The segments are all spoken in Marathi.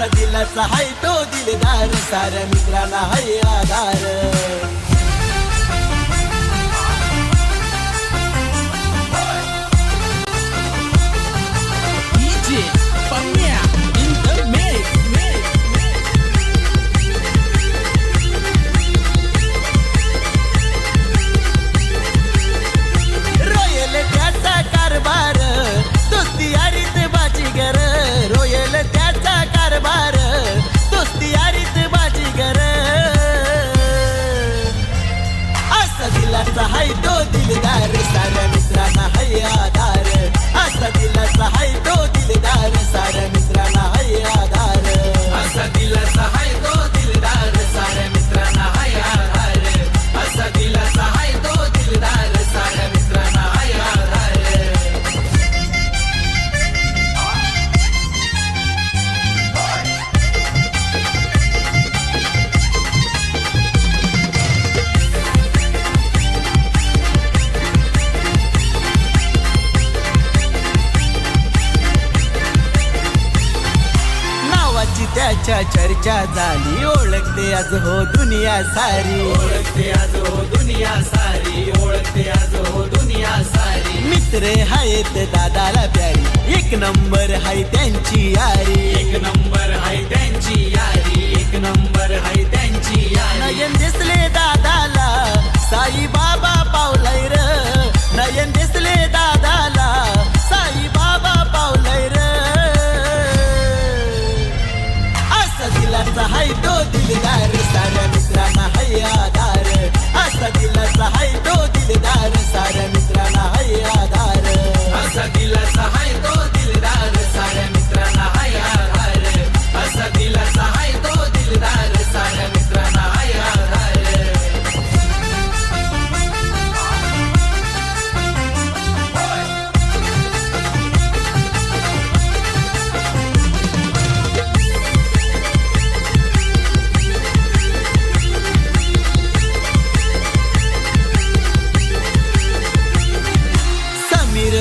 माझा दिलाचा हाय तो दिलदार साऱ्या मित्रांना हाय आधार. त्याच्या चर्चा झाली. ओळखते आज हो दुनिया सारी. ओळखते आज हो दुनिया सारी. ओळखते आज हो दुनिया सारी. मित्र आहेत दादाला प्यारी. एक नंबर आहे त्यांची यारी. एक नंबर आहे त्यांची यारी. एक नंबर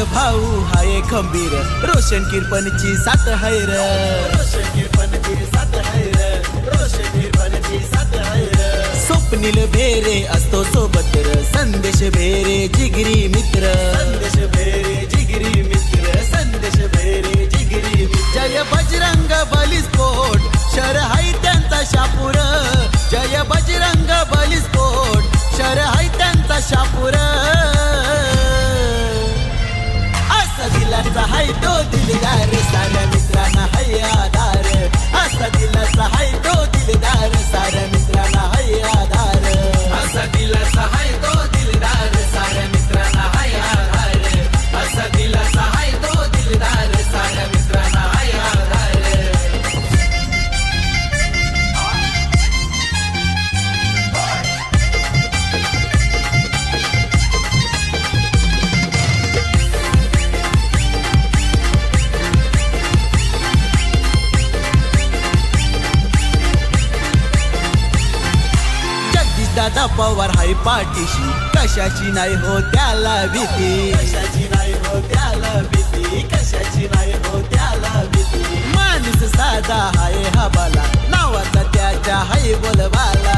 भाऊ हाय खंबीर. रोशन किरपणची सात हैर रोशन किरपणची सात हैर रोशन किरपणची सात हैर स्वप्नील भेरे असतो सोबत. दादा पवार हाय पाठीशी. कशाची नाही हो त्याला भीती. कशाची नाही हो त्याला भीती. कशाची नाही हो त्याला भीती. माणूस साधा हाय हा बाला नावाचा त्याच्या हाय बोलबाला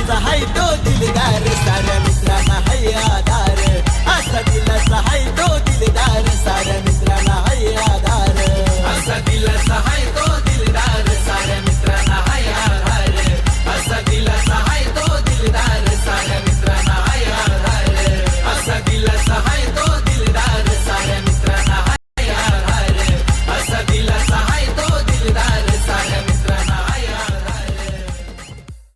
हाय तो दिलदार साऱ्या मित्राला हाय आधार. असा दिलासा हाय तो दिलदार साऱ्या मित्राला हाय आधार. असा दिलासा हाय तो